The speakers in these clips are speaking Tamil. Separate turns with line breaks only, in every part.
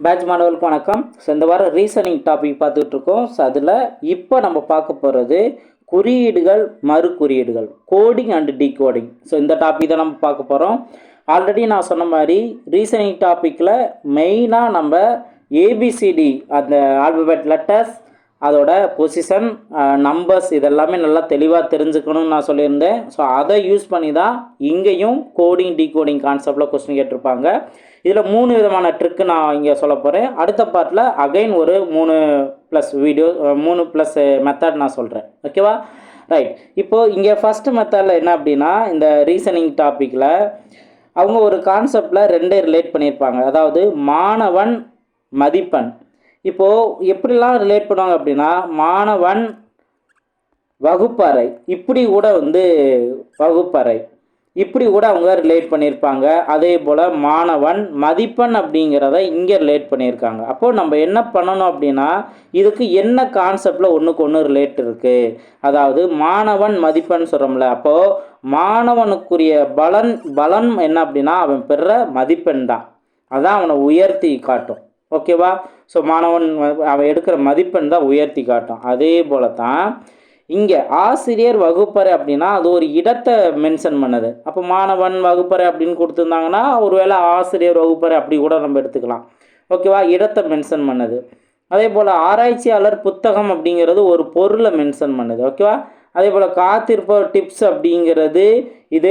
பேட்ச் மாணவர்களுக்கு வணக்கம். ஸோ இந்த வாரம் ரீசனிங் டாபிக் பார்த்துக்கிட்டு இருக்கோம். ஸோ அதில் இப்போ நம்ம பார்க்க போகிறது குறியீடுகள் மறு குறியீடுகள் கோடிங் அண்ட் டிகோடிங் ஸோ இந்த டாபிக் தான் நம்ம பார்க்க போகிறோம் ஆல்ரெடி நான் சொன்ன மாதிரி ரீசனிங் டாப்பிக்கில் மெயினாக நம்ம ஏபிசிடி அந்த ஆல்பபெட் லெட்டர்ஸ் அதோட பொசிஷன் நம்பர்ஸ் இதெல்லாமே நல்லா தெளிவாக தெரிஞ்சுக்கணும்னு நான் சொல்லியிருந்தேன். ஸோ அதை யூஸ் பண்ணி தான் இங்கேயும் கோடிங் டிகோடிங் கான்செப்டில் கொஸ்டின் கேட்டிருப்பாங்க. இதில் மூணு விதமான ட்ரிக்கு நான் இங்கே சொல்ல போகிறேன் அடுத்த பார்ட்டில் அகைன் ஒரு மூணு ப்ளஸ் வீடியோ மூணு ப்ளஸ் மெத்தட் நான் சொல்கிறேன் ஓகேவா ரைட் இப்போது இங்கே ஃபஸ்ட்டு மெத்தடில் என்ன அப்படின்னா இந்த ரீசனிங் டாப்பிக்கில் அவங்க ஒரு கான்செப்டில் ரெண்டே ரிலேட் பண்ணியிருப்பாங்க. அதாவது மாணவன் மதிப்பெண். இப்போது எப்படிலாம் ரிலேட் பண்ணுவாங்க அப்படின்னா மாணவன் வகுப்பறை. இப்படி கூட வந்து வகுப்பறை. இப்படி கூட அவங்க ரிலேட் பண்ணியிருப்பாங்க. அதே போல் மாணவன் மதிப்பெண் அப்படிங்கிறத இங்கே ரிலேட் பண்ணியிருக்காங்க. அப்போது நம்ம என்ன பண்ணணும் அப்படின்னா இதுக்கு என்ன கான்செப்டில் ஒன்றுக்கு ஒன்று ரிலேட் இருக்குது அதாவது மாணவன் மதிப்பெண் சொல்கிறோம்ல அப்போது மாணவனுக்குரிய பலன் பலன் என்ன அப்படின்னா அவன் பெற மதிப்பெண் தான். அதான் அவனை உயர்த்தி காட்டும். ஓகேவா? ஸோ மாணவன் அவன் எடுக்கிற மதிப்பெண் தான் உயர்த்தி காட்டும். அதே போல தான் இங்கே ஆசிரியர் வகுப்பறை அப்படின்னா அது ஒரு இடத்தை மென்ஷன் பண்ணுது. அப்போ மாணவன் வகுப்பறை அப்படின்னு கொடுத்துருந்தாங்கன்னா ஒருவேளை ஆசிரியர் வகுப்பறை அப்படி கூட நம்ம எடுத்துக்கலாம். ஓகேவா? இடத்தை மென்ஷன் பண்ணுது. அதே போல் ஆராய்ச்சியாளர் புத்தகம் அப்படிங்கிறது ஒரு பொருளை மென்ஷன் பண்ணுது. ஓகேவா? அதே போல் காத்திருப்பவர் டிப்ஸ் அப்படிங்கிறது இது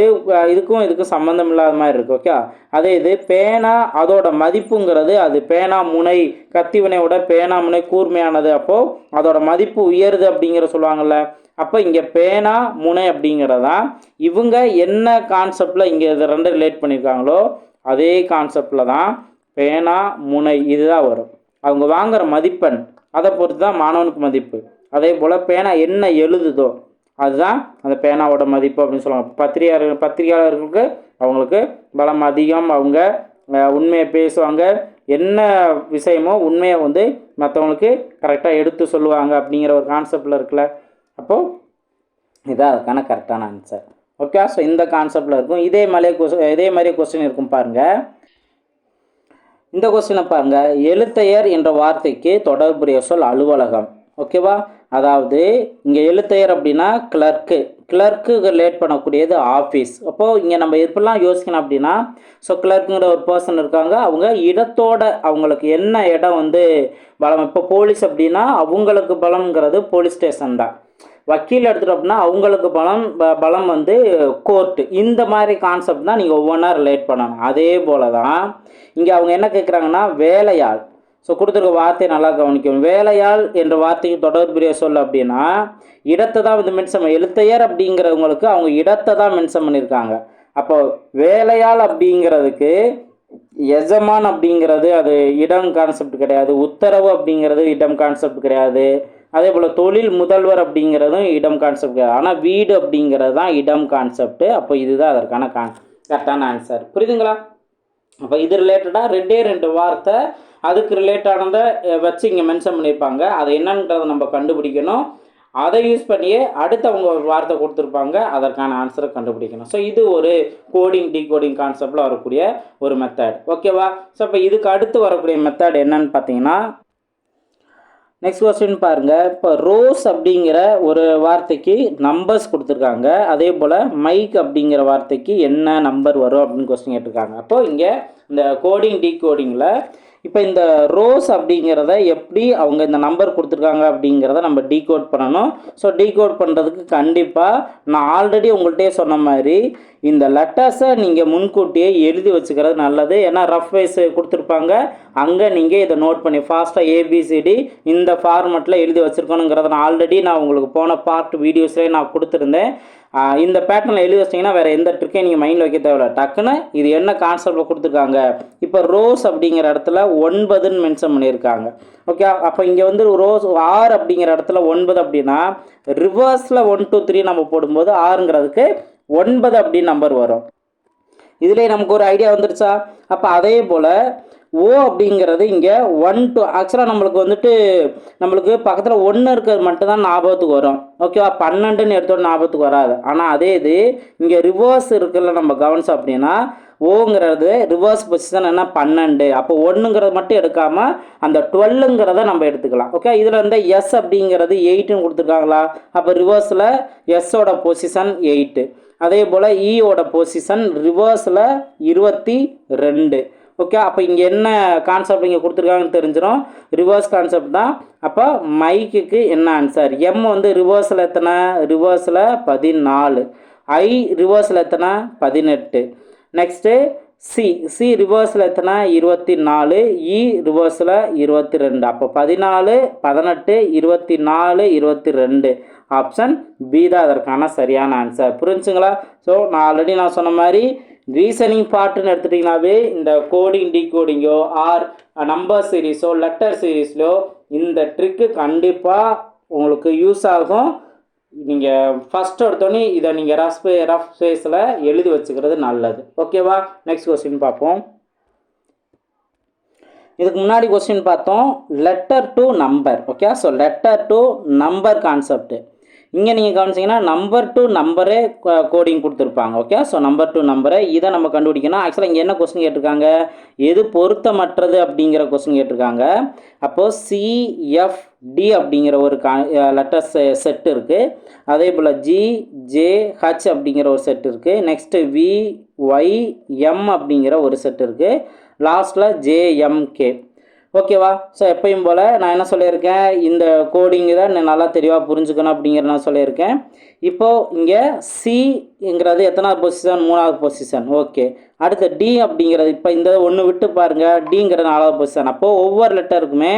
இதுக்கும் இதுக்கும் சம்மந்தம் இல்லாத மாதிரி இருக்குது ஓகே அதே இது பேனா அதோட மதிப்புங்கிறது அது பேனா முனை கத்திவினையோட பேனா முனை கூர்மையானது அப்போது அதோட மதிப்பு உயருது அப்படிங்கிற சொல்லுவாங்கள்ல அப்போ இங்கே பேனா முனை அப்படிங்கிறதா இவங்க என்ன கான்செப்டில் இங்கே இது ரெண்டு ரிலேட் பண்ணியிருக்காங்களோ அதே கான்செப்டில் தான் பேனா முனை இதுதான் வரும். அவங்க வாங்குற மதிப்பெண் அதை பொறுத்து தான் மாணவனுக்கு மதிப்பு. அதே போல் பேனா என்ன எழுதுதோ அதுதான் அந்த பேனாவோட மதிப்பு அப்படின்னு சொல்லுவாங்க. பத்திரிகையாளர் பத்திரிகையாளர்களுக்கு அவங்களுக்கு பலம் அதிகம். அவங்க உண்மையை பேசுவாங்க. என்ன விஷயமோ உண்மையை வந்து மற்றவங்களுக்கு கரெக்டாக எடுத்து சொல்லுவாங்க அப்படிங்கிற ஒரு கான்செப்டில் இருக்குல்ல. அப்போது இதான் அதுக்கான கரெக்டான ஆன்சர் ஓகே ஸோ இந்த கான்செப்டில் இருக்கும். இதே மாதிரியே கொஸ்டின் இதே மாதிரியே கொஸ்டின் இருக்கும் பாருங்கள் இந்த கொஸ்டினை பாருங்கள் எழுத்தையர் என்ற வார்த்தைக்கு தொடர்புடைய சொல் அலுவலகம். ஓகேவா அதாவது இங்கே எழுத்தையர் அப்படின்னா கிளர்க்கு கிளர்க்கு ரிலேட் பண்ணக்கூடியது ஆஃபீஸ் அப்போது இங்கே நம்ம எப்படிலாம் யோசிக்கணும் அப்படின்னா ஸோ கிளர்க்குங்கிற ஒரு பர்சன் இருக்காங்க அவங்க இடத்தோட அவங்களுக்கு என்ன இடம் வந்து பலம். இப்போ போலீஸ் அப்படின்னா அவங்களுக்கு பலம்ங்கிறது போலீஸ் ஸ்டேஷன் தான். வக்கீல் எடுத்துகிட்டோம் அப்படின்னா அவங்களுக்கு பலம் பலம் வந்து கோர்ட்டு இந்த மாதிரி கான்செப்ட் தான் நீங்கள் ஒவ்வொன்றா ரிலேட் பண்ணணும். அதே போல தான் இங்கே அவங்க என்ன கேட்குறாங்கன்னா வேலையாள். ஸோ கொடுத்துருக்க வார்த்தையை நல்லா கவனிக்கும் வேலையாள் என்ற வார்த்தைக்கு தொடர்புடைய சொல் அப்படின்னா இடத்தை தான் வந்து மென்சம் எழுத்தையர் அப்படிங்கிறவங்களுக்கு அவங்க இடத்தை தான் மென்சம் பண்ணியிருக்காங்க. அப்போ வேலையாள் அப்படிங்கிறதுக்கு எஜமான் அப்படிங்கிறது அது இடம் கான்செப்ட் கிடையாது. உத்தரவு அப்படிங்கிறது இடம் கான்செப்ட் கிடையாது. அதே போல் தொழில் முதல்வர் அப்படிங்கிறதும் இடம் கான்செப்ட் கிடையாது. ஆனால் வீடு அப்படிங்கிறது தான் இடம் கான்செப்ட்டு அப்போ இதுதான் அதற்கான கான் கரெக்டான ஆன்சர் புரியுதுங்களா? அப்போ இது ரிலேட்டடாக ரெண்டே ரெண்டு வார்த்தை அதுக்கு ரிலேட்டானதை வச்சு இங்கே மென்ஷன் பண்ணியிருப்பாங்க. அது என்னன்றதை நம்ம கண்டுபிடிக்கணும். அதை யூஸ் பண்ணியே அடுத்து அவங்க ஒரு வார்த்தை கொடுத்துருப்பாங்க. அதற்கான ஆன்சரை கண்டுபிடிக்கணும். ஸோ இது ஒரு கோடிங் டிகோடிங் கான்செப்டில் வரக்கூடிய ஒரு மெத்தட் ஓகேவா ஸோ இப்போ இதுக்கு அடுத்து வரக்கூடிய மெத்தட் என்னன்னு பார்த்தீங்கன்னா நெக்ஸ்ட் கொஸ்டின் பாருங்கள் இப்போ ரோஸ் அப்படிங்கிற ஒரு வார்த்தைக்கு நம்பர்ஸ் கொடுத்துருக்காங்க. அதே போல் மைக் அப்படிங்கிற வார்த்தைக்கு என்ன நம்பர் வரும் அப்படின்னு கொஸ்டின் கேட்டிருக்காங்க. அப்போ இங்கே இந்த கோடிங் டீ கோடிங்கில் இப்போ இந்த ரோஸ் அப்படிங்கிறத எப்படி அவங்க இந்த நம்பர் கொடுத்துருக்காங்க அப்படிங்கிறத நம்ம டீகோட் பண்ணணும். ஸோ டீகோட் பண்ணுறதுக்கு கண்டிப்பாக நான் ஆல்ரெடி உங்கள்கிட்டயே சொன்ன மாதிரி இந்த லெட்டர்ஸை நீங்கள் முன்கூட்டியே எழுதி வச்சுக்கிறது நல்லது. ஏன்னா ரஃப் வைஸ் கொடுத்துருப்பாங்க. அங்கே நீங்கள் இதை நோட் பண்ணி ஃபாஸ்ட்டாக ஏபிசிடி இந்த ஃபார்மெட்டில் எழுதி வச்சுருக்கணுங்கிறத நான் ஆல்ரெடி நான் உங்களுக்கு போன பார்ட் வீடியோஸ்லேயே நான் கொடுத்துருந்தேன். இந்த பேட்டர்னில் எழுதி வச்சிங்கன்னா வேறு எந்த ட்ரிக்கையும் நீங்கள் மைண்டில் வைக்க தேவையில்ல. டக்குன்னு இது என்ன கான்செப்டில் கொடுத்துருக்காங்க? இப்போ ரோஸ் அப்படிங்கிற இடத்துல ஒன்பதுன்னு மென்ஷன் பண்ணியிருக்காங்க. ஓகே அப்போ இங்கே வந்து ரோஸ் ஆறு அப்படிங்கிற இடத்துல ஒன்பது அப்படின்னா ரிவர்ஸில் ஒன் டூ த்ரீ நம்ம போடும்போது ஆறுங்கிறதுக்கு ஒன்பது அப்படின்னு நம்பர் வரும். இதுலேயே நமக்கு ஒரு ஐடியா வந்துருச்சா? அப்போ அதே போல் ஓ அப்படிங்கிறது இங்கே ஒன் டூ ஆக்சுவலாக நம்மளுக்கு வந்துட்டு நம்மளுக்கு பக்கத்தில் ஒன்று இருக்கிறது மட்டும்தான் ஞாபகத்துக்கு வரும். ஓகேவா பன்னெண்டுன்னு எடுத்தோட ஞாபகத்துக்கு வராது. ஆனால் அதே இது இங்கே ரிவர்ஸ் இருக்குல்ல நம்ம கவனிச்சோம் அப்படின்னா ஓங்கிறது ரிவர்ஸ் பொசிஷன் என்ன? பன்னெண்டு. அப்போ ஒன்றுங்கிறது மட்டும் எடுக்காமல் அந்த டுவெல்லுங்கிறத நம்ம எடுத்துக்கலாம். ஓகே இதில் வந்து எஸ் அப்படிங்கிறது எயிட்டுன்னு கொடுத்துருக்காங்களா? அப்போ ரிவர்ஸில் எஸ்ஸோட பொசிஷன் எயிட்டு அதே போல் ஈயோட பொசிஷன் ரிவர்ஸில் இருபத்தி ரெண்டு. ஓகே அப்போ இங்கே என்ன கான்செப்ட் இங்கே கொடுத்துருக்காங்கன்னு தெரிஞ்சிடும் ரிவர்ஸ் கான்செப்ட் தான். அப்போ மைக்குக்கு என்ன ஆன்சர் எம் வந்து ரிவர்ஸில் எத்தனை? ரிவர்ஸில் பதினாலு. ஐ ரிவர்ஸில் எத்தனை? பதினெட்டு. நெக்ஸ்ட்டு சி சி ரிவர்ஸில் எத்தனை? இருபத்தி நாலு இ e ரிவர்ஸில் இருபத்தி ரெண்டு அப்போ பதினாலு பதினெட்டு இருபத்தி நாலு இருபத்தி ரெண்டு ஆப்ஷன் பி தான். அதற்கான சரியான ஆன்சர் புரிஞ்சுங்களா? ஸோ நான் ஆல்ரெடி நான் சொன்ன மாதிரி ரீசனிங் பார்ட்டுன்னு எடுத்துட்டிங்கனாவே இந்த கோடிங் டிகோடிங்கோ ஆர் நம்பர் சீரீஸோ லெட்டர் சீரீஸ்லோ இந்த ட்ரிக்கு கண்டிப்பாக உங்களுக்கு யூஸ் ஆகும். நீங்கள் ஃபஸ்ட் எடுத்தோடனே இதை நீங்கள் ரஃப் ரஃப் ஃபேஸில் எழுதி வச்சுக்கிறது நல்லது. ஓகேவா நெக்ஸ்ட் கொஸ்டின் பார்ப்போம். இதுக்கு முன்னாடி கொஸ்டின் பார்த்தோம். Letter to number okay so letter to number concept இங்கே நீங்கள் கவனிச்சிங்கன்னா நம்பர் டு நம்பரே கோடிங் கொடுத்துருப்பாங்க ஓகே ஸோ நம்பர் டு நம்பரை இதை நம்ம கண்டுபிடிக்கணும். ஆக்சுவலாக இங்கே என்ன கொஸ்டின் கேட்டிருக்காங்க? எது பொருத்தமற்றது அப்படிங்கிற கொஸ்டின் கேட்டிருக்காங்க. அப்போது சிஎஃப்டி அப்படிங்கிற ஒரு கா லெட்டர்ஸ் செட் இருக்குது அதே போல் ஜி ஜே ஹச் அப்படிங்கிற ஒரு செட் இருக்குது நெக்ஸ்ட்டு வி ஒய் எம் அப்படிங்கிற ஒரு செட் இருக்குது லாஸ்ட்டில் ஜேஎம்கே ஓகேவா? ஸோ எப்பயும் போல் நான் என்ன சொல்லியிருக்கேன்? இந்த கோடிங் தான் நான் நல்லா தெளிவாக புரிஞ்சுக்கணும் அப்படிங்கிற நான் சொல்லியிருக்கேன். இப்போது இங்கே சிங்கிறது எத்தனாவது பொசிஷன் மூணாவது பொசிஷன் ஓகே அடுத்து டி அப்படிங்கிறது இப்போ இந்த ஒன்று விட்டு பாருங்கள் டிங்கிற நாலாவது பொசிஷன் அப்போது ஒவ்வொரு லெட்டருக்குமே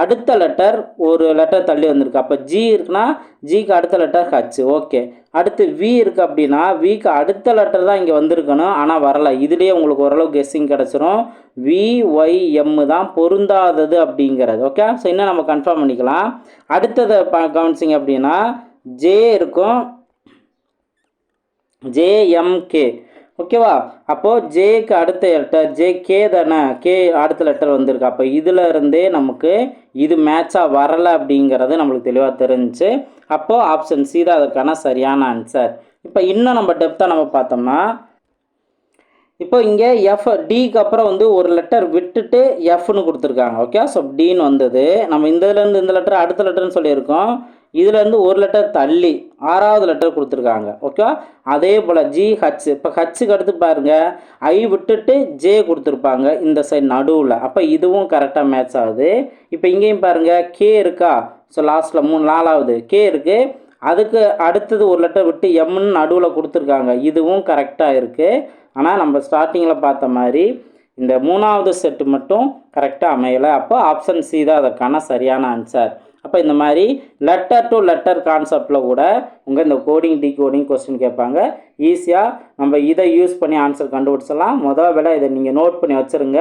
அடுத்த லெட்டர் ஒரு லெட்டர் தள்ளி வந்திருக்கு. அப்போ ஜி இருக்குன்னா ஜிக்கு அடுத்த லெட்டர் ஹச் ஓகே அடுத்து வி இருக்குது அப்படின்னா விக்கு அடுத்த லெட்டர் தான் இங்கே வந்திருக்கணும். ஆனால் வரலை. இதுலேயே உங்களுக்கு ஓரளவு கெஸ்ஸிங் கிடச்சிரும். வி ஒய் எம் தான் பொருந்தாதது அப்படிங்கிறது. ஓகே ஸோ இன்னும் நம்ம கன்ஃபார்ம் பண்ணிக்கலாம். அடுத்தது ப கவனிச்சிங்க அப்படின்னா ஜே இருக்கும். ஜேஎம்கே ஓகேவா? அப்போது ஜேக்கு அடுத்த லெட்டர் ஜே கே தானே? கே அடுத்த லெட்டர் வந்திருக்கு. அப்போ இதில் இருந்தே நமக்கு இது மேட்சாக வரலை அப்படிங்கிறது நம்மளுக்கு தெளிவாக தெரிஞ்சுச்சு அப்போது ஆப்ஷன் சி தான் அதுக்கான சரியான ஆன்சர் இப்போ இன்னும் நம்ம டெப்த்தாக நம்ம பார்த்தோம்னா இப்போ இங்கே எஃப் டிக்கு அப்புறம் வந்து ஒரு லெட்டர் விட்டுட்டு எஃப்னு கொடுத்துருக்காங்க. ஓகே ஸோ டின்னு வந்தது. நம்ம இந்த இதுலேருந்து இந்த லெட்டர் அடுத்த லெட்டர்னு சொல்லியிருக்கோம். இதுலேருந்து ஒரு லெட்டர் தள்ளி ஆறாவது லெட்டர் கொடுத்துருக்காங்க. ஓகேவா அதே போல் ஜி ஹச் இப்போ ஹச்சுக்கு அடுத்து பாருங்கள் ஐ விட்டுட்டு ஜே கொடுத்துருப்பாங்க இந்த சைடு நடுவில். அப்போ இதுவும் கரெக்டாக மேட்ச் ஆகுது. இப்போ இங்கேயும் பாருங்கள் கே இருக்கா? ஸோ லாஸ்ட்டில் மூணு நாலாவது கே இருக்குது அதுக்கு அடுத்தது ஒரு லெட்டர் விட்டு எம்னு நடுவில் கொடுத்துருக்காங்க. இதுவும் கரெக்டாக இருக்குது ஆனால் நம்ம ஸ்டார்டிங்கில் பார்த்த மாதிரி இந்த மூணாவது செட்டு மட்டும் கரெக்டாக அமையலை. அப்போ ஆப்ஷன் சி தான். அதற்கான சரியான ஆன்சர் அப்போ இந்த மாதிரி லெட்டர் டு லெட்டர் கான்செப்டில் கூட உங்கள் இந்த கோடிங் டி கோடிங் கொஸ்டின் கேட்பாங்க ஈஸியாக நம்ம இதை யூஸ் பண்ணி ஆன்சர் கண்டுபிடிச்சலாம் முதல் வேலை இதை நீங்கள் நோட் பண்ணி வச்சுருங்க.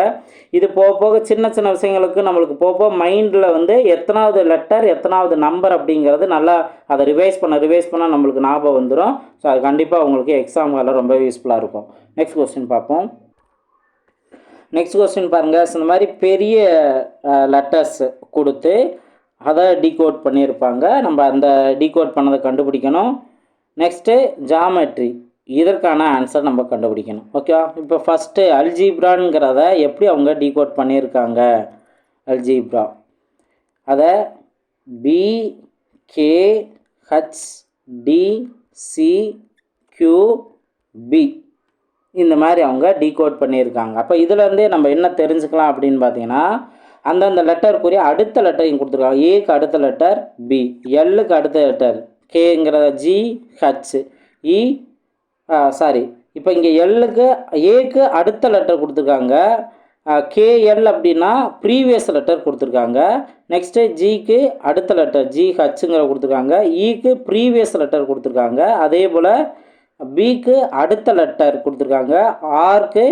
இது போக போக சின்ன சின்ன விஷயங்களுக்கு நம்மளுக்கு போக போக மைண்டில் வந்து எத்தனாவது லெட்டர் எத்தனாவது நம்பர் அப்படிங்கிறது நல்லா அதை ரிவைஸ் பண்ண ரிவைஸ் பண்ணால் நம்மளுக்கு ஞாபகம் வந்துடும் ஸோ அது கண்டிப்பாக உங்களுக்கு எக்ஸாம் காலம் ரொம்ப யூஸ்ஃபுல்லாக இருக்கும். நெக்ஸ்ட் கொஸ்டின் பார்ப்போம். நெக்ஸ்ட் கொஸ்டின் பாருங்கள் இந்த மாதிரி பெரிய லெட்டர்ஸ் கொடுத்து அதை டீகோட் பண்ணியிருப்பாங்க. நம்ம அந்த டீகோட் பண்ணதை கண்டுபிடிக்கணும். நெக்ஸ்ட்டு ஜாமெட்ரி இதற்கான ஆன்சர் நம்ம கண்டுபிடிக்கணும். ஓகேவா இப்போ ஃபஸ்ட்டு அல்ஜீப்ரான்ங்கிறத எப்படி அவங்க டீகோட் பண்ணியிருக்காங்க? அல்ஜீப்ரா அதை P K H T C Q P இந்த மாதிரி அவங்க டீகோட் பண்ணியிருக்காங்க. அப்போ இதுலேருந்தே நம்ம என்ன தெரிஞ்சுக்கலாம் அப்படின்னு பார்த்தீங்கன்னா அந்தந்த லெட்டருக்குரிய அடுத்த லெட்டரையும் கொடுத்துருக்காங்க. ஏக்கு அடுத்த லெட்டர் பி எல்லுக்கு அடுத்த letter கேங்கிற G H E e, sorry இப்போ இங்கே எல்லுக்கு ஏக்கு அடுத்த லெட்டர் கொடுத்துருக்காங்க. கேஎல் அப்படின்னா ப்ரீவியஸ் லெட்டர் கொடுத்துருக்காங்க. நெக்ஸ்ட்டு ஜிக்கு அடுத்த லெட்டர் ஜி ஹச்சுங்கிற கொடுத்துருக்காங்க. இக்கு e ப்ரீவியஸ் லெட்டர் கொடுத்துருக்காங்க. அதே போல் பிக்கு அடுத்த லெட்டர் கொடுத்துருக்காங்க. ஆர்க்கு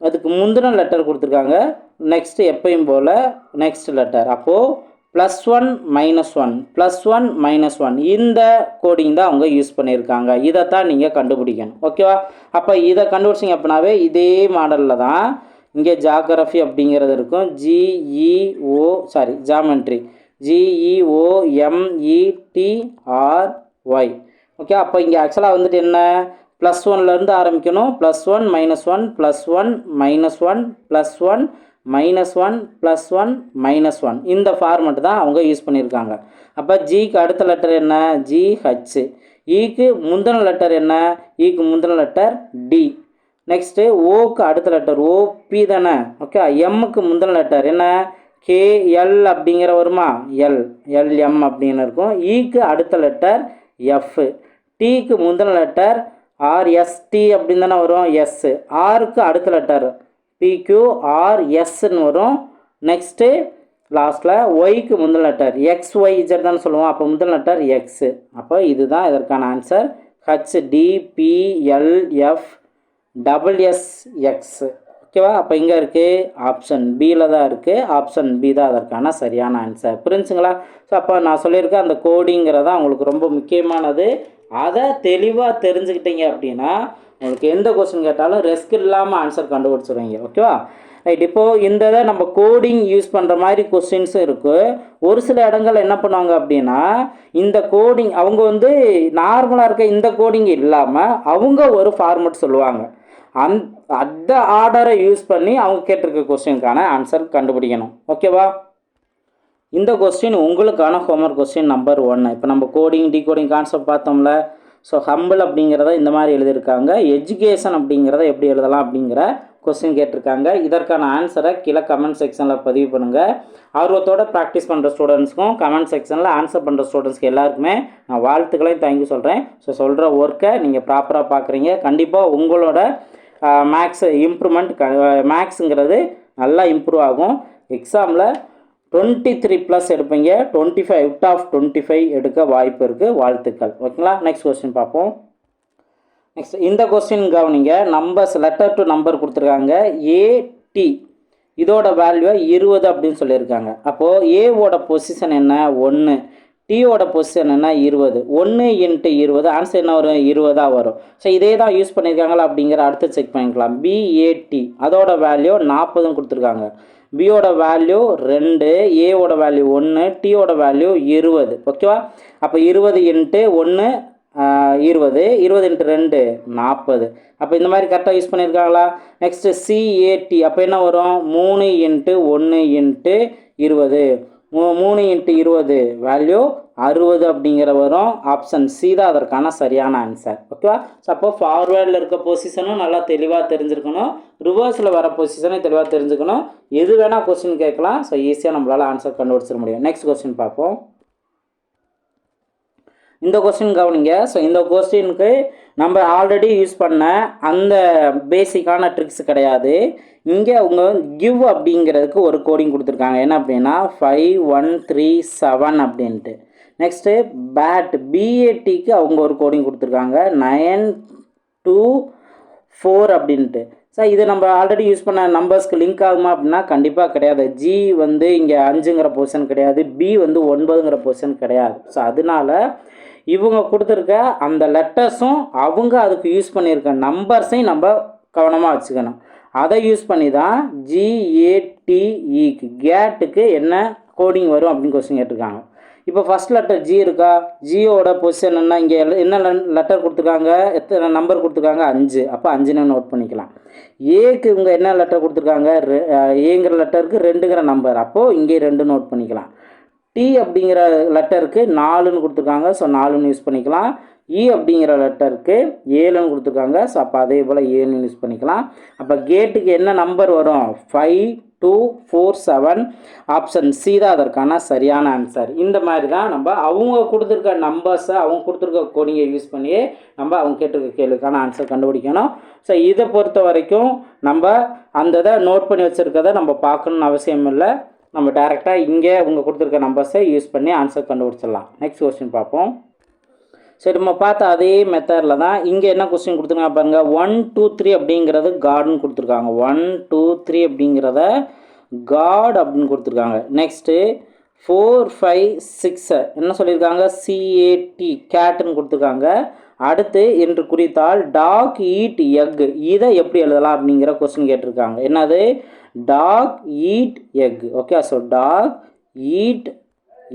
அதுக்கு முந்தின லெட்டர் கொடுத்துருக்காங்க. நெக்ஸ்ட்டு எப்பயும் போல் நெக்ஸ்ட் லெட்டர் அப்போது plus one minus one plus one minus one இந்த கோடிங் தான் அவங்க யூஸ் பண்ணியிருக்காங்க. இதை தான் நீங்கள் கண்டுபிடிக்கணும் ஓகேவா அப்போ இதை கண்டுபிடிச்சிங்க அப்படின்னாவே இதே மாடலில் தான் இங்கே ஜாகிரஃபி அப்படிங்கிறது இருக்கும். G E O sorry geometry G E O M E T R Y okay அப்போ இங்கே ஆக்சுவலாக வந்துட்டு என்ன? ப்ளஸ் ஒன்லேருந்து ஆரம்பிக்கணும். Plus one minus one plus one minus one plus one minus one plus one minus one இந்த ஃபார்மெட் தான் அவங்க யூஸ் பண்ணியிருக்காங்க. அப்போ ஜிக்கு அடுத்த லெட்டர் என்ன? ஜி ஹச் ஈக்கு e முந்தின லெட்டர் என்ன? E ஈக்கு முந்தின லெட்டர் டி நெக்ஸ்ட்டு ஓக்கு அடுத்த லெட்டர் ஓபி தானே? ஓகே எம்முக்கு முந்தின லெட்டர் என்ன? கேஎல் அப்படிங்கிற வருமா? எல் எல்எம் அப்படின்னு இருக்கும். E ஈக்கு அடுத்த லெட்டர் எஃப் டிக்கு முந்தின லெட்டர் ஆர்எஸ்டி அப்படின்னு தானே வரும்? எஸ் ஆருக்கு அடுத்த லெட்டர் பிக்யூ ஆர்எஸ்ன்னு வரும். நெக்ஸ்ட்டு லாஸ்ட்டில் ஒய்க்கு முதல் லெட்டர் எக்ஸ் ஒய் இஜர் தானே சொல்லுவோம். அப்போ முதல் லெட்டர் எக்ஸு அப்போ இதுதான் இதற்கான answer H T P L F double S X ஓகேவா அப்போ இங்கே இருக்குது ஆப்ஷன் பியில் தான் இருக்குது ஆப்ஷன் பி தான் அதற்கான சரியான ஆன்சர் புரிஞ்சுங்களா? ஸோ அப்போ நான் சொல்லியிருக்கேன் அந்த கோடிங்கிறதா உங்களுக்கு ரொம்ப முக்கியமானது. அதை தெளிவாக தெரிஞ்சுக்கிட்டீங்க அப்படின்னா உங்களுக்கு எந்த கொஸ்டின் கேட்டாலும் ரிஸ்க் இல்லாமல் ஆன்சர் கண்டுபிடிச்சிருவீங்க ஓகேவா ரைட் இப்போது இந்த இதை நம்ம கோடிங் யூஸ் பண்ணுற மாதிரி கொஸ்டின்ஸும் இருக்குது ஒரு சில இடங்கள் என்ன பண்ணுவாங்க அப்படின்னா இந்த கோடிங் அவங்க வந்து நார்மலாக இருக்க இந்த கோடிங் இல்லாமல் அவங்க ஒரு ஃபார்மெட் சொல்லுவாங்க. அந் அந்த ஆர்டரை யூஸ் பண்ணி அவங்க கேட்டிருக்க கொஸ்டினுக்கான ஆன்சர் கண்டுபிடிக்கணும் ஓகேவா இந்த கொஸ்டின் உங்களுக்கான ஹோம்ஒர்க் கொஸ்டின் நம்பர் ஒன்று இப்போ நம்ம கோடிங் டிகோடிங் கான்செப்ட் பார்த்தோம்ல. ஸோ ஹம்பிள் அப்படிங்கிறத இந்த மாதிரி எழுதியிருக்காங்க. எஜுகேஷன் அப்படிங்கிறத எப்படி எழுதலாம் அப்படிங்கிற கொஸ்டின் கேட்டிருக்காங்க. இதற்கான ஆன்சரை கீழே கமெண்ட் செக்ஷனில் பதிவு பண்ணுங்கள் ஆர்வத்தோட ப்ராக்டிஸ் பண்ணுற ஸ்டூடெண்ட்ஸ்க்கும் கமெண்ட் செக்ஷனில் ஆன்சர் பண்ணுற ஸ்டூடெண்ட்ஸ்க்கு எல்லாருக்குமே நான் வாழ்த்துக்களையும் தேங்க்யூ சொல்கிறேன் ஸோ சொல்கிற ஒர்க்கை நீங்கள் ப்ராப்பராக பார்க்குறீங்க. கண்டிப்பாக உங்களோட மேக்ஸ் இம்ப்ரூவ்மெண்ட் க மேக்ஸுங்கிறது நல்லா இம்ப்ரூவ் ஆகும். எக்ஸாமில் டுவெண்ட்டி த்ரீ ப்ளஸ் எடுப்பீங்க. Twenty five out of twenty five எடுக்க வாய்ப்பு இருக்குது வாழ்த்துக்கள். ஓகேங்களா? நெக்ஸ்ட் கொஸ்டின் பார்ப்போம். நெக்ஸ்ட் இந்த கொஸ்டின் கவனிங்க. நம்பர்ஸ் லெட்டர் டு நம்பர் கொடுத்துருக்காங்க. ஏடி இதோட வேல்யூ இருபது அப்படின்னு சொல்லியிருக்காங்க. அப்போது ஏவோட பொசிஷன் என்ன? ஒன்று டீயோட பொசிஷன் என்ன? இருபது. ஒன்று இன்ட்டு இருபது. ஆன்சர் என்ன வரும்? இருபதாக வரும். ஸோ இதே தான் யூஸ் பண்ணியிருக்காங்களா அப்படிங்கிற அடுத்து செக் பண்ணிக்கலாம். பிஏடி அதோட வேல்யூ நாற்பதும் கொடுத்துருக்காங்க. பியோட வேல்யூ ரெண்டு ஏவோட வேல்யூ ஒன்று டியோட வேல்யூ இருபது. ஓகேவா அப்போ இருபது இன்ட்டு ஒன்று இருபது. இருபது இன்ட்டு ரெண்டு நாற்பது அப்போ இந்த மாதிரி கரெக்டாக யூஸ் பண்ணியிருக்காங்களா நெக்ஸ்ட்டு சிஏடி அப்போ என்ன வரும்? மூணு இன்ட்டு ஒன்று இன்ட்டு இருபது. மூ மூணு இன்ட்டு இருபது வேல்யூ அறுபது அப்படிங்கிற வரும். ஆப்ஷன் சி தான் அதற்கான சரியான ஆன்சர் ஓகேவா ஸோ அப்போ ஃபார்வேர்டில் இருக்க பொசிஷனும் நல்லா தெளிவாக தெரிஞ்சுருக்கணும். ரிவர்ஸில் வர பொசிஷனும் தெளிவாக தெரிஞ்சுக்கணும் எது வேணால் கொஸ்டின் கேட்கலாம். ஸோ ஈஸியாக நம்மளால் ஆன்சர் கண்டுபிடிச்சிட முடியும். நெக்ஸ்ட் கொஸ்டின் பார்ப்போம். இந்த கொஸ்டின் கவனிங்க. ஸோ இந்த கொஸ்டினுக்கு நம்ம ஆல்ரெடி யூஸ் பண்ண அந்த பேசிக்கான ட்ரிக்ஸ் கிடையாது. இங்கே அவங்க கிவ் அப்படிங்கிறதுக்கு ஒரு கோடிங் கொடுத்துருக்காங்க. என்ன அப்படின்னா ஃபைவ் ஒன் த்ரீ செவன் அப்படின்ட்டு. நெக்ஸ்ட்டு பேட் பிஏடிக்கு அவங்க ஒரு கோடிங் கொடுத்துருக்காங்க. நயன் டூ ஃபோர் அப்படின்ட்டு சார் இது நம்ம ஆல்ரெடி யூஸ் பண்ண நம்பர்ஸ்க்கு லிங்க் ஆகுமா அப்படின்னா கண்டிப்பாக கிடையாது. ஜி வந்து இங்கே அஞ்சுங்கிற பொசிஷன் கிடையாது. பி வந்து ஒன்பதுங்கிற பொசிஷன் கிடையாது. ஸோ அதனால இவங்க கொடுத்துருக்க அந்த லெட்டர்ஸும் அவங்க அதுக்கு யூஸ் பண்ணியிருக்க நம்பர்ஸையும் நம்ம கவனமாக வச்சுக்கணும். அதை யூஸ் பண்ணி தான் ஜிஏடிஇக்கு கேட்டுக்கு என்ன கோடிங் வரும் அப்படின்னு கொஸ்டின் கேட்டிருக்காங்க. இப்போ ஃபஸ்ட் லெட்டர் ஜி இருக்கா? ஜியோட பொசிஷன் என்ன இங்கே என்ன லெட்டர் கொடுத்துருக்காங்க? எத்தனை நம்பர் கொடுத்துருக்காங்க? அஞ்சு. அப்போ அஞ்சுன்னு நோட் பண்ணிக்கலாம். ஏக்கு இவங்க என்ன லெட்டர் கொடுத்துருக்காங்க? ஏங்கிற லெட்டருக்கு ரெண்டுங்கிற நம்பர் அப்போது இங்கே ரெண்டு நோட் பண்ணிக்கலாம். டி அப்படிங்கிற லெட்டருக்கு நாலுன்னு கொடுத்துருக்காங்க. ஸோ நாலுன்னு யூஸ் பண்ணிக்கலாம். இ அப்படிங்கிற லெட்டருக்கு ஏழுன்னு கொடுத்துருக்காங்க. ஸோ அப்போ அதே போல் ஏழுன்னு யூஸ் பண்ணிக்கலாம். அப்போ கேட்டுக்கு என்ன நம்பர் வரும்? Five two four seven option C தான் அதற்கான சரியான ஆன்சர் இந்த மாதிரி தான் நம்ம அவங்க கொடுத்துருக்க நம்பர்ஸை அவங்க கொடுத்துருக்க கோடிங்கை யூஸ் பண்ணியே நம்ம அவங்க கேட்டிருக்க கேள்விக்கான ஆன்சர் கண்டுபிடிக்கணும். ஸோ இதை பொறுத்த வரைக்கும் நம்ம அந்த இதை நோட் பண்ணி வச்சுருக்கதை நம்ம பார்க்கணுன்னு அவசியம் இல்லை. நம்ம டேரெக்டாக இங்கே உங்கள் கொடுத்துருக்க நம்பர்ஸை யூஸ் பண்ணி ஆன்சர் கண்டுபிடிச்சிடலாம். நெக்ஸ்ட் கொஸ்டின் பார்ப்போம். சரி நம்ம பார்த்த அதே மெத்தடில் தான் இங்கே என்ன கொஸ்டின் கொடுத்துருக்காங்க பாருங்கள் ஒன் டூ த்ரீ அப்படிங்கிறது காட்னு கொடுத்துருக்காங்க. ஒன் டூ த்ரீ அப்படிங்கிறத காட் அப்படின்னு கொடுத்துருக்காங்க. நெக்ஸ்ட்டு ஃபோர் ஃபைவ் சிக்ஸை என்ன சொல்லியிருக்காங்க? சிஏடி கேட்டுன்னு கொடுத்துருக்காங்க. அடுத்து என்று குறித்தால் டாக் ஈட் எக் இதை எப்படி எழுதலாம் அப்படிங்கிற கொஸ்டின் கேட்டிருக்காங்க. என்னது? Dog eat egg okay so dog eat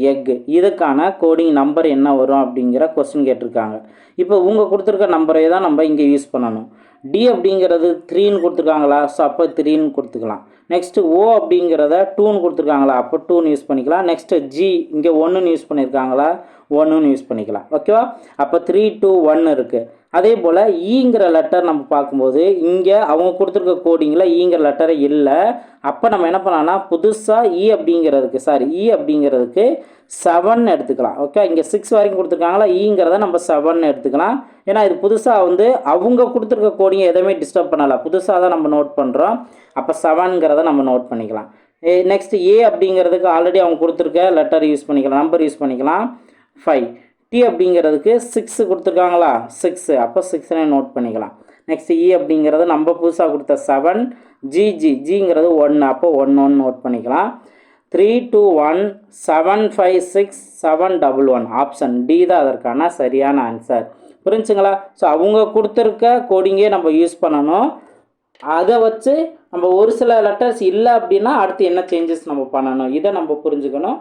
egg இதுக்கான கோடிங் நம்பர் என்ன வரும் அப்படிங்கிற கொஸ்டின் கேட்டிருக்காங்க. இப்போ உங்கள் கொடுத்துருக்க நம்பரை தான் நம்ம இங்கே யூஸ் பண்ணணும். டி அப்படிங்கிறது த்ரீன்னு கொடுத்துருக்காங்களா? ஸோ அப்போ த்ரீன்னு கொடுத்துக்கலாம். நெக்ஸ்ட்டு ஓ அப்படிங்கிறத டூன்னு கொடுத்துருக்காங்களா? அப்போ டூன்னு யூஸ் பண்ணிக்கலாம். நெக்ஸ்ட்டு ஜி இங்கே ஒன்றுன்னு யூஸ் பண்ணியிருக்காங்களா ஒன்றுன்னு யூஸ் பண்ணிக்கலாம். ஓகேவா அப்போ த்ரீ டூ ஒன்று இருக்குது அதே போல் ஈங்கிற லெட்டர் நம்ம பார்க்கும்போது இங்கே அவங்க கொடுத்துருக்க கோடிங்கில் ஈங்கிற லெட்டர் இல்லை. அப்போ நம்ம என்ன பண்ணலாம்னா புதுசாக இ e அப்படிங்கிறதுக்கு சாரி இ e அப்படிங்கிறதுக்கு செவன் எடுத்துக்கலாம். ஓகே இங்கே சிக்ஸ் வரைக்கும் கொடுத்துருக்காங்களா? ஈங்கிறத நம்ம செவன் எடுத்துக்கலாம். ஏன்னா இது புதுசாக வந்து அவங்க கொடுத்துருக்க கோடிங்க எதுவுமே டிஸ்டர்ப் பண்ணலை. புதுசாக தான் நம்ம நோட் பண்ணுறோம் அப்போ செவன்கிறத நம்ம நோட் பண்ணிக்கலாம். நெக்ஸ்ட் ஏ அப்படிங்கிறதுக்கு ஆல்ரெடி அவங்க கொடுத்துருக்க லெட்டர் யூஸ் பண்ணிக்கலாம். நம்பர் யூஸ் பண்ணிக்கலாம். ஃபைவ் டி அப்படிங்கிறதுக்கு சிக்ஸு கொடுத்துருக்காங்களா? சிக்ஸு அப்போ சிக்ஸ்னே நோட் பண்ணிக்கலாம். நெக்ஸ்ட் இ e அப்படிங்கிறது நம்ம புதுசாக கொடுத்த செவன் ஜிஜி ஜிங்கிறது ஒன்று அப்போ ஒன்று ஒன்று நோட் பண்ணிக்கலாம். Three two one seven five six seven double one option D தான் அதற்கான சரியான ஆன்சர் புரிஞ்சுங்களா? ஸோ அவங்க கொடுத்துருக்க கோடிங்கே நம்ம யூஸ் பண்ணணும். அதை வச்சு நம்ம ஒரு சில லெட்டர்ஸ் இல்லை அப்படின்னா அடுத்து என்ன சேஞ்சஸ் நம்ம பண்ணணும்? இதை நம்ம புரிஞ்சுக்கணும்.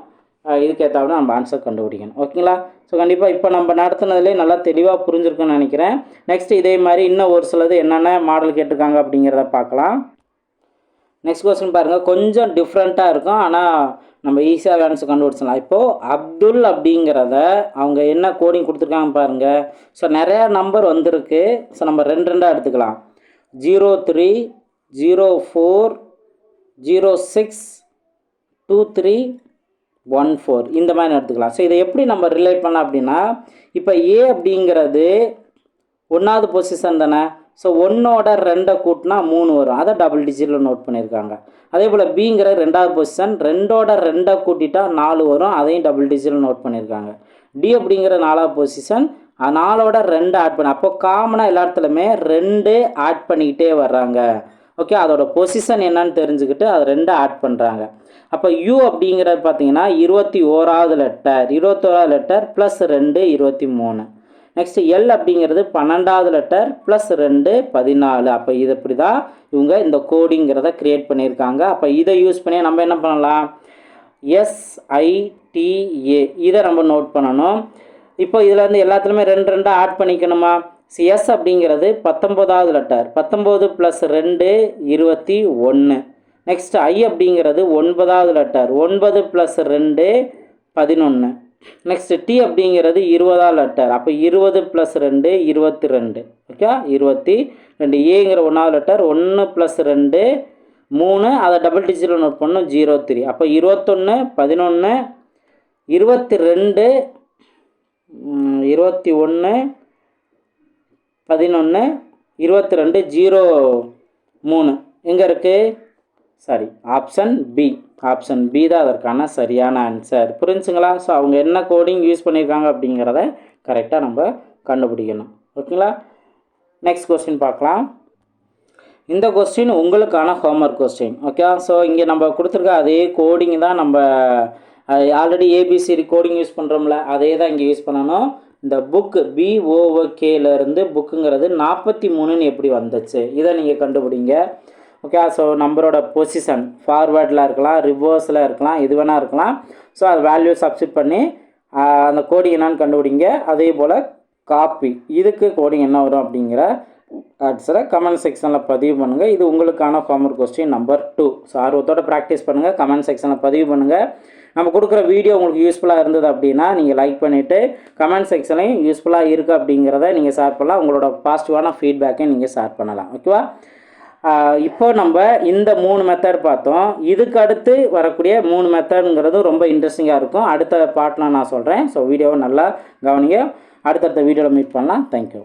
இதுக்கேற்றாலும் நம்ம ஆன்சர் கண்டுபிடிக்கணும். ஓகேங்களா ஸோ கண்டிப்பாக இப்போ நம்ம நடத்துனதுலேயே நல்லா தெளிவாக புரிஞ்சிருக்குன்னு நினைக்கிறேன். நெக்ஸ்ட் இதே மாதிரி இன்னும் ஒரு சிலது என்னென்ன மாடல் கேட்டிருக்காங்க அப்படிங்கிறத பார்க்கலாம். நெக்ஸ்ட் கொஸ்டின் பாருங்கள் கொஞ்சம் டிஃப்ரெண்ட்டாக இருக்கும். ஆனால் நம்ம ஈஸியாக ஆன்சர் கண்டுபிடிச்சிடலாம். இப்போது அப்துல் அப்படிங்கிறத அவங்க என்ன கோடிங் கொடுத்துருக்காங்க பாருங்கள் ஸோ நிறையா நம்பர் வந்திருக்கு. ஸோ நம்ம ரெண்டு ரெண்டாக எடுத்துக்கலாம். Zero three zero four zero six two three one four இந்த மாதிரி எடுத்துக்கலாம். ஸோ இதை எப்படி நம்ம ரிலேட் பண்ணலாம் அப்படின்னா இப்போ ஏ அப்படிங்கிறது ஒன்றாவது பொசிஷன் தானே? ஸோ ஒன்னோட ரெண்டை கூட்டினா மூணு வரும். அதை டபுள் டிஜிட்டில் நோட் பண்ணியிருக்காங்க. அதே போல் பிங்கிற ரெண்டாவது பொசிஷன் ரெண்டோட ரெண்டை கூட்டிட்டா நாலு வரும். அதையும் டபுள் டிஜிட்டில் நோட் பண்ணியிருக்காங்க. டி அப்படிங்கிற நாலாவது பொசிஷன் நாலோட ரெண்டு ஆட் பண்ண அப்போ காமனாக எல்லா இடத்துலையுமே ரெண்டு ஆட் பண்ணிக்கிட்டே வர்றாங்க. ஓகே அதோட பொசிஷன் என்னன்னு தெரிஞ்சுக்கிட்டு அது ரெண்டு ஆட் பண்ணுறாங்க அப்போ யூ அப்படிங்கிறது பார்த்தீங்கன்னா இருபத்தி ஓராவது லெட்டர் இருபத்தோராவது லெட்டர் ப்ளஸ் ரெண்டு இருபத்தி மூணு. நெக்ஸ்ட் எல் அப்படிங்கிறது பன்னெண்டாவது லெட்டர் ப்ளஸ் ரெண்டு பதினாலு. அப்போ இது இப்படி தான் இவங்க இந்த கோடிங்கிறத க்ரியேட் பண்ணியிருக்காங்க. அப்போ இதை யூஸ் பண்ணி நம்ம என்ன பண்ணலாம்? எஸ்ஐடிஏ இதை நம்ம நோட் பண்ணணும். இப்போ இதில் இருந்து எல்லாத்துலேயுமே ரெண்டு ரெண்டாக ஆட் பண்ணிக்கணுமா? எஸ் அப்படிங்கிறது பத்தொம்போதாவது லெட்டர் பத்தொம்போது ப்ளஸ் ரெண்டு இருபத்தி ஒன்று நெக்ஸ்ட் ஐ அப்படிங்கிறது ஒன்பதாவது லெட்டர் ஒன்பது ப்ளஸ் ரெண்டு பதினொன்று நெக்ஸ்ட் டி அப்படிங்கிறது இருபதாவது லெட்டர் அப்போ இருபது ப்ளஸ் ரெண்டு இருபத்தி ரெண்டு ஓகே இருபத்தி ரெண்டு. ஏங்கிற ஒன்றாவது லெட்டர் ஒன்று ப்ளஸ் ரெண்டு மூணு. அதை டபுள் டிஜிட்டில் நோட் பண்ணணும் ஜீரோ த்ரீ அப்போ இருபத்தொன்று பதினொன்று இருபத்தி ரெண்டு இருபத்தி ஒன்று பதினொன்று இருபத்தி ரெண்டு ஜீரோ மூணு. எங்கே இருக்குது sorry. Option B option B தான் அதற்கான சரியான ஆன்சர் புரிஞ்சுங்களா? ஸோ அவங்க என்ன கோடிங் யூஸ் பண்ணியிருக்காங்க அப்படிங்கிறத கரெக்டாக நம்ம கண்டுபிடிக்கணும். ஓகேங்களா நெக்ஸ்ட் கொஸ்டின் பார்க்கலாம். இந்த கொஸ்டின் உங்களுக்கான ஹோம்ஒர்க் கொஸ்டின் ஓகே ஸோ இங்கே நம்ம கொடுத்துருக்க அதே கோடிங் தான் நம்ம already A B C D coding use பண்ணுறோம்ல அதே தான் இங்கே யூஸ் பண்ணணும். இந்த புக்கு பிஓஓகேலேருந்து புக்குங்கிறது நாற்பத்தி மூணுன்னு எப்படி வந்துச்சு? இதை நீங்கள் கண்டுபிடிங்க. ஓகே ஸோ நம்பரோட பொசிஷன் ஃபார்வேர்டில் இருக்கலாம் ரிவர்ஸில் இருக்கலாம் எது வேணால் இருக்கலாம். ஸோ அது வேல்யூ சப்ஸ்டிட் பண்ணி அந்த கோடிங் என்னன்னு கண்டுபிடிங்க. அதே போல் காப்பி இதுக்கு கோடிங் என்ன வரும் அப்படிங்கிற ஆன்சரை கமெண்ட் செக்ஷனில் பதிவு பண்ணுங்கள் இது உங்களுக்கான former question number two so ஆர்வத்தோட ப்ராக்டிஸ் பண்ணுங்கள் கமெண்ட் செக்ஷனில் பதிவு பண்ணுங்கள் நம்ம கொடுக்குற வீடியோ உங்களுக்கு யூஸ்ஃபுல்லாக இருந்தது அப்படின்னா நீங்கள் லைக் பண்ணிவிட்டு கமெண்ட் செக்ஷன்லையும் யூஸ்ஃபுல்லாக இருக்குது அப்படிங்கிறத நீங்கள் ஷேர் பண்ணலாம். உங்களோட பாசிட்டிவான ஃபீட்பேக்கையும் நீங்கள் ஷேர் பண்ணலாம். ஓகேவா இப்போ நம்ம இந்த மூணு மெத்தட் பார்த்தோம். இதுக்கு அடுத்து வரக்கூடிய மூணு மெத்தடுங்கிறது ரொம்ப இன்ட்ரெஸ்டிங்காக இருக்கும். அடுத்த பாட்டில் நான் சொல்கிறேன் ஸோ வீடியோவை நல்லா கவனிங்க. அடுத்தடுத்த வீடியோவில் மீட் பண்ணலாம். தேங்க்யூ